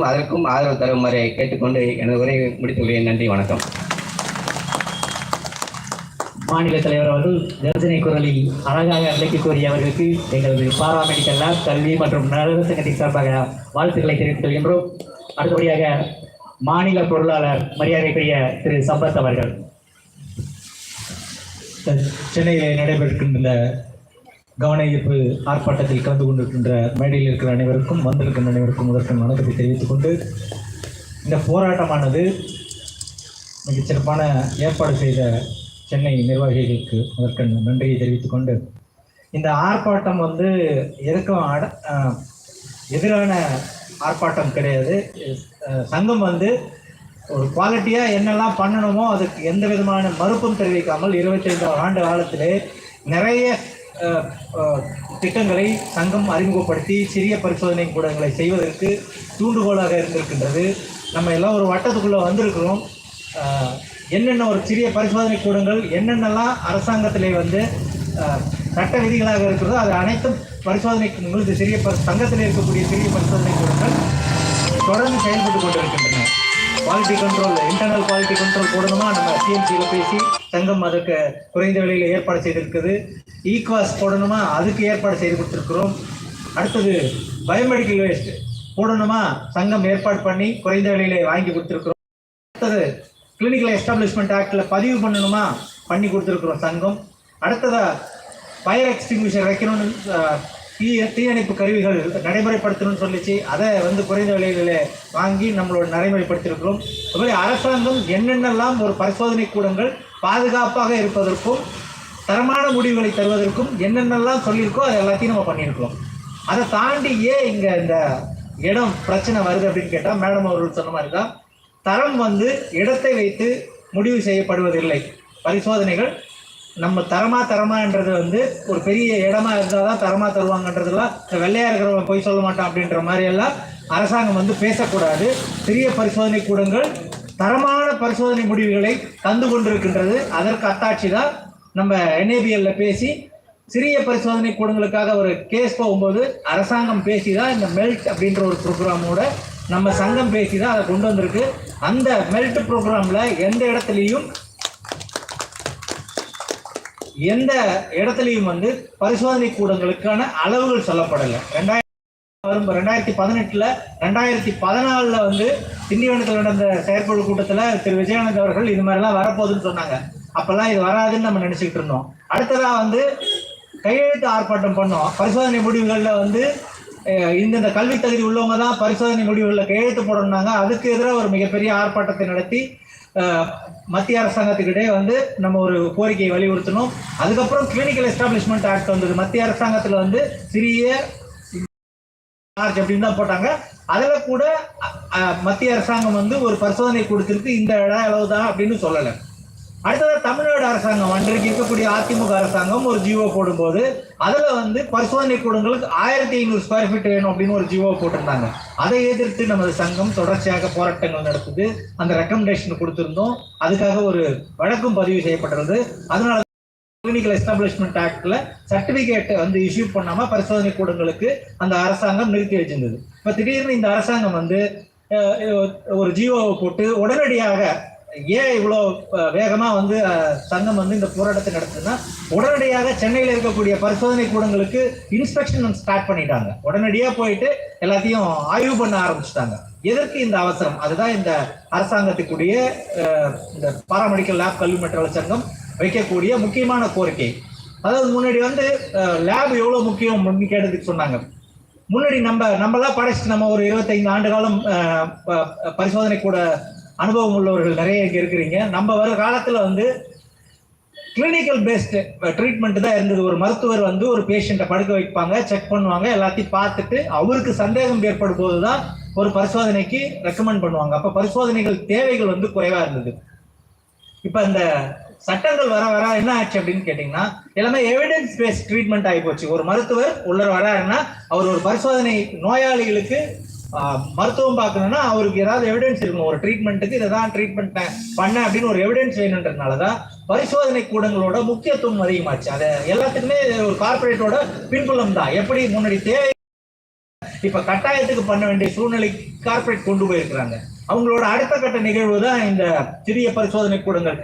அதற்கும் ஆதரவு தருமாறு கேட்டுக்கொண்டு எனது உரையை முடித்துள்ளேன் நன்றி வணக்கம். மாநில தலைவர் அவர்கள் யோசனை குரலில் அழகாக விளக்கி கூறிய அவர்களுக்கு எங்களது பாராமெடிக்கல் லேப் கல்வி மற்றும் நலவு சங்கத்தின் சார்பாக வாழ்த்துக்களை தெரிவித்துக் கொள்கின்றோம். அடுத்தபடியாக மாநில பொருளாளர் மரியாதைக்குரிய திரு சம்பத் அவர்கள். சென்னையில் நடைபெறுகின்ற கவன ஈர்ப்பு ஆர்ப்பாட்டத்தில் கலந்து கொண்டிருக்கின்ற மேடையில் இருக்கிற அனைவருக்கும் வந்திருக்கின்ற அனைவருக்கும் முதற்கண் வணக்கத்தை தெரிவித்துக் கொண்டு இந்த போராட்டமானது மிகச்சிறப்பான ஏற்பாடு செய்த சென்னை நிர்வாகிகளுக்கு முதற்கண் நன்றியை தெரிவித்துக் கொண்டு இந்த ஆர்ப்பாட்டம் வந்து எதுக்கும் அட எதிரான ஆர்ப்பாட்டம் கிடையாது. சங்கம் வந்து ஒரு குவாலிட்டியாக என்னெல்லாம் பண்ணணுமோ அதுக்கு எந்த விதமான மறுப்பும் தெரிவிக்காமல் இருபத்தைந்து ஆண்டு காலத்திலே நிறைய திட்டங்களை சங்கம் அறிமுகப்படுத்தி சிறிய பரிசோதனை கூடங்களை செய்வதற்கு தூண்டுகோலாக இருந்திருக்கின்றது. நம்ம எல்லாம் ஒரு வட்டத்துக்குள்ளே வந்திருக்கிறோம். என்னென்ன ஒரு சிறிய பரிசோதனை கூடங்கள் என்னென்னலாம் அரசாங்கத்திலே வந்து சட்ட விதிகளாக இருக்கிறதோ அது அனைத்தும் பரிசோதனை உங்களுக்கு சிறிய பரி- சங்கத்தில் இருக்கக்கூடிய சிறிய பரிசோதனை கூடங்கள் தொடர்ந்து செயல்பட்டு கொண்டிருக்கின்றன. Quality control internal quality control கூடணுமா நம்ம சிஎம்சியில் பேசி சங்கம் அதற்கு குறைந்த விலையில் ஏற்பாடு செய்திருக்குது. ஈக்வாஸ் போடணுமா? அதுக்கு ஏற்பாடு செய்து கொடுத்துருக்குறோம். அடுத்தது பயோமெடிக்கல் வேஸ்ட் போடணுமா? சங்கம் ஏற்பாடு பண்ணி குறைந்த விலையிலே வாங்கி கொடுத்துருக்குறோம். அடுத்தது கிளினிக்கல் எஸ்டாப்ளிஷ்மெண்ட் ஆக்டில் பதிவு பண்ணணுமா? பண்ணி கொடுத்துருக்குறோம் சங்கம். அடுத்ததாக ஃபயர் எக்ஸ்டிங்விஷர் வைக்கணும்னு தீ தீயணைப்பு கருவிகள் நடைமுறைப்படுத்தணும்னு சொல்லிச்சு. அதை வந்து குறைந்த விலையில வாங்கி நம்மளோட நடைமுறைப்படுத்தியிருக்கிறோம் அதுபோல அரசாங்கம் என்னென்னலாம் ஒரு பரிசோதனை கூடங்கள் பாதுகாப்பாக இருப்பதற்கும் தரமான முடிவுகளை தருவதற்கும் என்னென்னலாம் சொல்லியிருக்கோ அது எல்லாத்தையும் நம்ம பண்ணியிருக்கோம் அதை தாண்டி ஏன் இங்கே இந்த இடம் பிரச்சனை வருது அப்படின்னு கேட்டால் மேடம் அவர்கள் சொன்ன மாதிரி தான் தரம் வந்து இடத்தை வைத்து முடிவு செய்யப்படுவதில்லை. பரிசோதனைகள் நம்ம தரமா தரமான்றது வந்து ஒரு பெரிய இடமா இருந்தால் தான் தரமா தருவாங்கன்றதெல்லாம் இந்த வெள்ளையா இருக்கிறவங்க போய் சொல்ல மாட்டான் அப்படின்ற மாதிரி எல்லாம் அரசாங்கம் வந்து பேசக்கூடாது. சிறிய பரிசோதனை கூடங்கள் தரமான பரிசோதனை முடிவுகளை தந்து கொண்டிருக்கின்றது. அதற்கு அத்தாட்சி தான் நம்ம என்ஏபிஎல்ல பேசி சிறிய பரிசோதனை கூடங்களுக்காக ஒரு கேஸ் போகும்போது அரசாங்கம் பேசி தான் இந்த மெல்ட் அப்படின்ற ஒரு ப்ரோக்ராமோட நம்ம சங்கம் பேசி தான் அதை கொண்டு வந்திருக்கு. அந்த மெல்ட் ப்ரோக்ராமில் எந்த இடத்துலையும் எந்த இடத்துலையும் வந்து பரிசோதனை கூடங்களுக்கான அளவுகள் சொல்லப்படலை. ரெண்டாயிரம் வரும் ரெண்டாயிரத்தி பதினெட்டுல ரெண்டாயிரத்தி பதினாலுல வந்து திண்டிவனத்தில் நடந்த செயற்குழு கூட்டத்தில் திரு விஜயானந்த் அவர்கள் இது மாதிரிலாம் வரப்போகுதுன்னு சொன்னாங்க. அப்பெல்லாம் இது வராதுன்னு நம்ம நினைச்சுக்கிட்டு இருந்தோம். அடுத்ததா வந்து கையெழுத்து ஆர்ப்பாட்டம் பண்ணோம். பரிசோதனை முடிவுகளில் வந்து இந்தந்த கல்வி தகுதி உள்ளவங்க தான் பரிசோதனை முடிவுகளில் கையெழுத்து போடணும்னாங்க. அதுக்கு எதிராக ஒரு மிகப்பெரிய ஆர்ப்பாட்டத்தை நடத்தி மத்திய அரசாங்கத்துக்கிட்டே வந்து நம்ம ஒரு கோரிக்கையை வலியுறுத்தணும் அதுக்கப்புறம் கிளினிக்கல் எஸ்டாப்ளிஷ்மெண்ட் ஆக்ட் வந்தது. மத்திய அரசாங்கத்தில் வந்து சிறிய சார்ஜ் அப்படின்னு தான் போட்டாங்க. அதில் கூட மத்திய அரசாங்கம் வந்து ஒரு பரிசோதனை கொடுத்துருக்கு. இந்த இட அளவு தான் அப்படின்னு சொல்லலை. அடுத்ததாக தமிழ்நாடு அரசாங்கம். அன்றைக்கு இருக்கக்கூடிய அதிமுக அரசாங்கம் ஒரு ஜியோ போடும்போது அதில் வந்து பரிசோதனை கூடங்களுக்கு ஆயிரத்தி ஐநூறு ஸ்கொயர் ஃபீட் வேணும் அப்படின்னு ஒரு ஜியோ போட்டிருந்தாங்க. அதை எதிர்த்து நமது சங்கம் தொடர்ச்சியாக போராட்டங்கள் நடத்துது. அந்த ரெக்கமெண்டேஷன் கொடுத்துருந்தோம். அதுக்காக ஒரு வழக்கும் பதிவு செய்யப்பட்டிருந்தது. அதனால கிளினிக்கல் எஸ்டாப்ளிஷ்மெண்ட் ஆக்டில் சர்டிஃபிகேட்டை வந்து இஷ்யூ பண்ணாமல் பரிசோதனை கூடங்களுக்கு அந்த அரசாங்கம் நிறுத்தி வச்சிருந்தது. இப்போ திடீர்னு இந்த அரசாங்கம் வந்து ஒரு ஜியோவை போட்டு உடனடியாக ஏன் இவ்வளோ வேகமாக வந்து சங்கம் வந்து இந்த போராட்டத்தை நடத்துதுன்னா உடனடியாக சென்னையில் இருக்கக்கூடிய பரிசோதனை கூடங்களுக்கு இன்ஸ்பெக்ஷன் ஸ்டார்ட் பண்ணிட்டாங்க. உடனடியாக போயிட்டு எல்லாத்தையும் ஆய்வு பண்ண ஆரம்பிச்சிட்டாங்க. எதற்கு இந்த அவசரம்? அதுதான் இந்த அரசாங்கத்துக்குரிய இந்த பாராமெடிக்கல் லேப் கல்வி மற்றும் சங்கம் வைக்கக்கூடிய முக்கியமான கோரிக்கை. அதாவது முன்னாடி வந்து லேப் எவ்வளோ முக்கியம் அப்படின்னு கேட்டதுக்கு சொன்னாங்க. முன்னாடி நம்ம நம்மளாம் படைச்சிட்டு நம்ம ஒரு இருபத்தைந்து ஆண்டு காலம் பரிசோதனை கூட அனுபவம் உள்ளவர்கள் நிறைய இங்கே இருக்கிறீங்க. நம்ம வர காலத்தில் வந்து கிளினிக்கல் பேஸ்டு ட்ரீட்மெண்ட் தான் இருந்தது. ஒரு மருத்துவர் வந்து ஒரு பேஷண்ட்டை படுக்க வைப்பாங்க செக் பண்ணுவாங்க எல்லாத்தையும் பார்த்துட்டு அவருக்கு சந்தேகம் ஏற்படும் போது தான் ஒரு பரிசோதனைக்கு ரெக்கமெண்ட் பண்ணுவாங்க. அப்போ பரிசோதனைகள் தேவைகள் வந்து குறைவாக இருந்தது. இப்போ இந்த சட்டங்கள் வர வர என்ன ஆச்சு அப்படின்னு கேட்டிங்கன்னா எல்லாமே எவிடன்ஸ் பேஸ்ட் ட்ரீட்மெண்ட் ஆகி போச்சு. ஒரு மருத்துவர் உள்ளர வராருன்னா அவர் ஒரு பரிசோதனை நோயாளிகளுக்கு மருத்துவம் பார்க்கணும்னா அவருக்கு ஏதாவது எவிடன்ஸ் இருக்கணும். ஒரு ட்ரீட்மெண்ட்டுக்கு இதை தான் ட்ரீட்மெண்ட் பண்ண அப்படின்னு ஒரு எவிடன்ஸ் வேணுன்றதுனால தான் பரிசோதனை கூடங்களோட முக்கியத்துவம் அதிகமாச்சு. அதை எல்லாத்துக்குமே ஒரு கார்ப்பரேட்டோட பின்புலம் தான். எப்படி முன்னாடி தேவை இப்ப கட்டாயத்துக்கு பண்ண வேண்டிய சூழ்நிலை கார்ப்பரேட் கொண்டு போயிருக்கிறாங்க. அவங்களோட அடுத்த கட்ட நிகழ்வு தான் இந்த சிறிய பரிசோதனை கூடங்கள்.